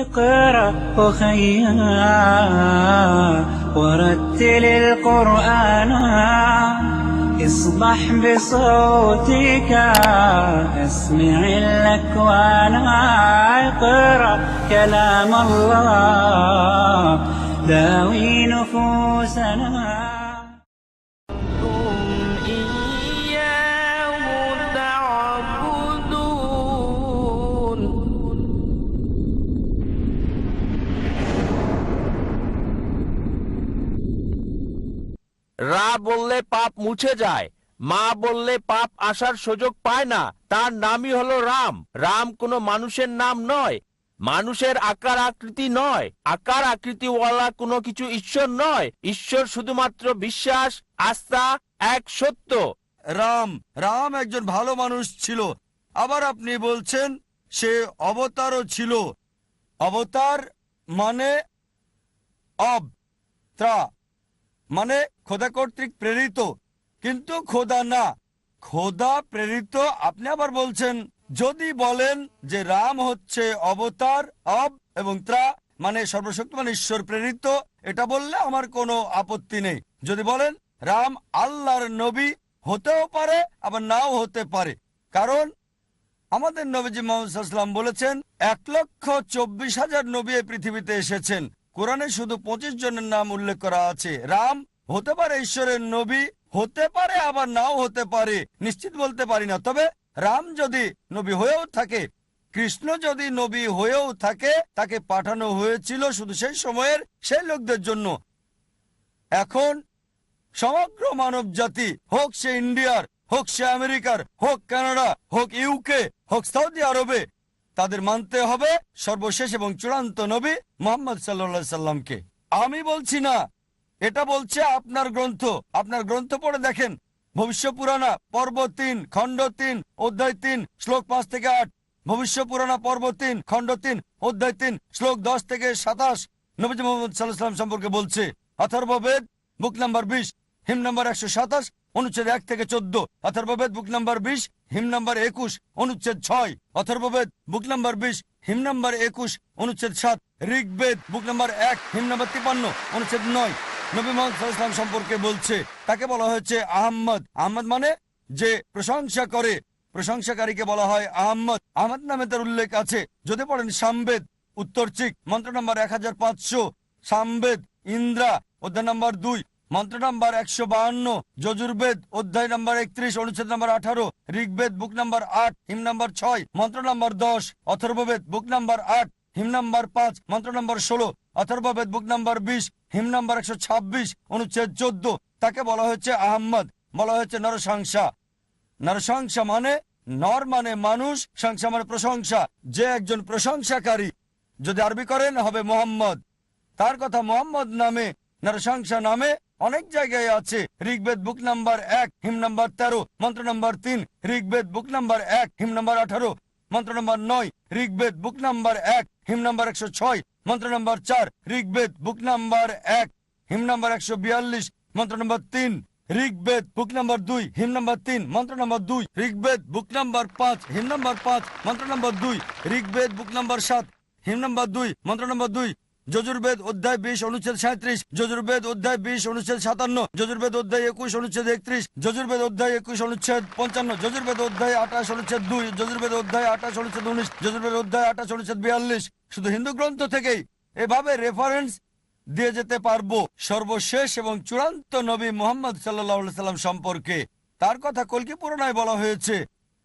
اقرأ أخيا ورتل القرآن. اصبح بصوتك. اسمع الأكوان. اقرأ كلام الله. داوي نفوسنا. রা বললে পাপ মুছে যায়, মা বললে পাপ আসার সুযোগ পায় না, তার নামই হলো রাম। রাম কোনো মানুষের নাম নয়, মানুষের আকার আকৃতি নয়, আকার আকৃতিওয়ালা কোনো কিছু ঈশ্বর নয়, ঈশ্বর শুধুমাত্র বিশ্বাস, আস্থা, এক সত্য। রাম রাম একজন ভালো মানুষ ছিল, আবার আপনি বলছেন সে অবতারও ছিল। অবতার মানে অব, ত্রা। মানে খোদা কর্তৃক প্রেরিত। কিন্তু খোদা না। খোদা প্রেরিত, আপনি আবার বলছেন, যদি বলেন যে রাম হচ্ছে অবতার, অব এবং ত্রা মানে সর্বশক্তিমান ঈশ্বর প্রেরিত, এটা বললে আমার কোনো আপত্তি নেই। যদি বলেন রাম আল্লাহর নবী, হতেও পারে, আবার নাও হতে পারে। কারণ আমাদের নবীজি মোহাম্মদ বলেছেন, এক লক্ষ চব্বিশ হাজার নবী পৃথিবীতে এসেছেন। কোরআনে শুধু পঁচিশ জনের নাম উল্লেখ করা আছে। রাম হতে পারে ঈশ্বরের নবী, হতে পারে আবার নাও হতে পারে, নিশ্চিত বলতে পারি না। তবে রাম যদি নবী হয়েও থাকে, কৃষ্ণ যদি নবী হয়েও থাকে, তাকে পাঠানো হয়েছিল শুধু সেই সময়ের সেই লোকদের জন্য। এখন সমগ্র মানব জাতি হোক সে ইন্ডিয়ার, হোক সে আমেরিকার, হোক কানাডা, হোক ইউকে, হোক সৌদি আরবে তাদের মানতে হবে সর্বশেষ এবং চূড়ান্ত নবী মোহাম্মদ সাল্লা সাল্লামকে। আমি বলছি না, এটা বলছে আপনার গ্রন্থ। আপনার গ্রন্থ পড়ে দেখেন, ভবিষ্য পুরানা পর্ব তিন, খণ্ড তিন, অধ্যায় তিন, শ্লোক পাঁচ থেকে আট। ভবিষ্য পুরানা পর্ব তিন, খণ্ড তিন, অধ্যায় তিন, শ্লোক দশ থেকে সাতাশ নবীজ মোহাম্মদ সাল্লাহ সাল্লাম সম্পর্কে বলছে। অথর্ববেদ, বুক নাম্বার বিশ, হিম নাম্বার একশো সাতাশ অনুচ্ছেদ এক থেকে চোদ্দ, অথর্ববেদ বুক নাম্বার বিশ, হিম নাম্বার একুশ, অনুচ্ছেদ ছয়, অথর্ববেদ বুক নাম্বার বিশ, হিম নাম্বার একুশ, অনুচ্ছেদ সাত, ঋগ্বেদ বুক নাম্বার এক, হিম নাম্বার তিপান্ন, অনুচ্ছেদ নয়। নবী মোহাম্মদ সম্পর্কে বলছে, তাকে বলা হয়েছে আহম্মদ। আহম্মদ মানে যে প্রশংসা করে। প্রশংসাকারীকে বলা হয় আহম্মদ। আহমদ নামে তার উল্লেখ আছে। যদি পড়েন সামবেদ, উত্তর চিক, মন্ত্র নম্বর এক হাজার পাঁচশো, সামবেদ, ইন্দ্রা, অধ্যায় নম্বর দুই মন্ত্র নম্বর একশো বাহান্ন, যজুর্বেদ, অধ্যায় নম্বর একত্রিশ, অনুচ্ছেদ নম্বর আঠারো, ঋগ্বেদ, বুক নম্বর আট, হিম নম্বর ছয়, মন্ত্র নম্বর দশ, অথর্ববেদ, বুক নম্বর আট, হিম নম্বর পাঁচ, মন্ত্র নম্বর ষোলো, অথর্ববেদ, বুক নম্বর বিশ, হিম নম্বর একশো ছাব্বিশ, অনুচ্ছেদ চোদ্দ। তাকে বলা হয়েছে আহম্মদ, বলা হয়েছে নরসংসা। নরসংসা মানে নর মানে মানুষ, সংসা মানে প্রশংসা। যে একজন প্রশংসাকারী, যদি আরবি করেন, হবে মোহাম্মদ। তার কথা মোহাম্মদ নামে, নরসংসা নামে অনেক জায়গায় আছে। ঋগ্বেদ বুক নাম্বার এক হিম নাম্বার তেরো, মন্ত্র নাম্বার তিন, ঋগ্বেদ বুক নাম্বার এক হিম নাম্বার আঠারো, মন্ত্র নাম্বার নয়, ঋগ্বেদ বুক নাম্বার এক হিম নাম্বার একশো ছয়, মন্ত্র নাম্বার চার, ঋগ্বেদ বুক নাম্বার এক হিম নাম্বার একশো বিয়াল্লিশ, মন্ত্র নাম্বার তিন, ঋগ্বেদ বুক নাম্বার দুই হিম নাম্বার তিন, মন্ত্র নাম্বার দুই, ঋগ্বেদ বুক নাম্বার পাঁচ হিম নাম্বার পাঁচ, মন্ত্র নাম্বার দুই, ঋগ্বেদ বুক নাম্বার সাত হিম নাম্বার দুই, মন্ত্র নাম্বার দুই যজুর্বেদ অধ্যায় বিশ, অনুচ্ছেদ সাঁত্রিশ। যজুর্বেদ অধ্যায় বিশ, অনুচ্ছেদ সাতান্ন। যজুর্বেদ অধ্যায় একুশ, অনুচ্ছেদ একত্রিশ। যজুর্বেদ অধ্যায় একুশ, অনুচ্ছেদ পঞ্চান্ন। যজুর্বেদ অধ্যায় আঠাশ, অনুচ্ছেদ দুই। যজুর্বেদ অধ্যায় আঠাশ, অনুচ্ছেদ উনিশ। যজুর্বেদ অধ্যায় আঠাশ, অনুচ্ছেদ বিয়াল্লিশ। শুধু হিন্দু গ্রন্থ থেকেই এভাবে রেফারেন্স দিয়ে যেতে পারব। সর্বশেষ এবং চূড়ান্ত নবী মোহাম্মদ সাল্লাহ সাল্লাম সম্পর্কে। তার কথা কলকি পুরনায় বলা হয়েছে।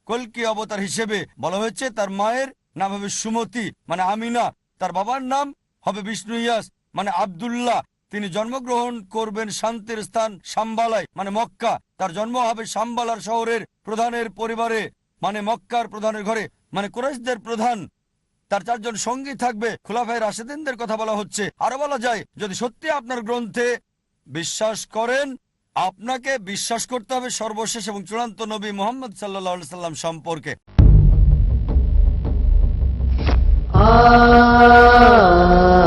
কলকি অবতার হিসেবে বলা হয়েছে, তার মায়ের নাম হবে সুমতি মানে আমিনা। তার বাবার নাম হবে বিষ্ণু ইয়াস মানে আবদুল্লাহ। তিনি জন্মগ্রহণ করবেন শান্তির স্থান সাম্বালায় মানে মক্কা। তার জন্ম হবে সাম্বালার শহরের প্রধানের পরিবারে মানে মক্কার প্রধানের ঘরে। মানে কুরাইশদের প্রধান। তার চারজন সঙ্গী থাকবে। খোলাফাই রাশেদিনদের কথা বলা হচ্ছে। আরও বলা যায়, যদি সত্যি আপনার গ্রন্থে বিশ্বাস করেন, আপনাকে বিশ্বাস করতে হবে সর্বশেষ এবং চূড়ান্ত নবী মোহাম্মদ সাল্লাহ সাল্লাম সম্পর্কে। Ah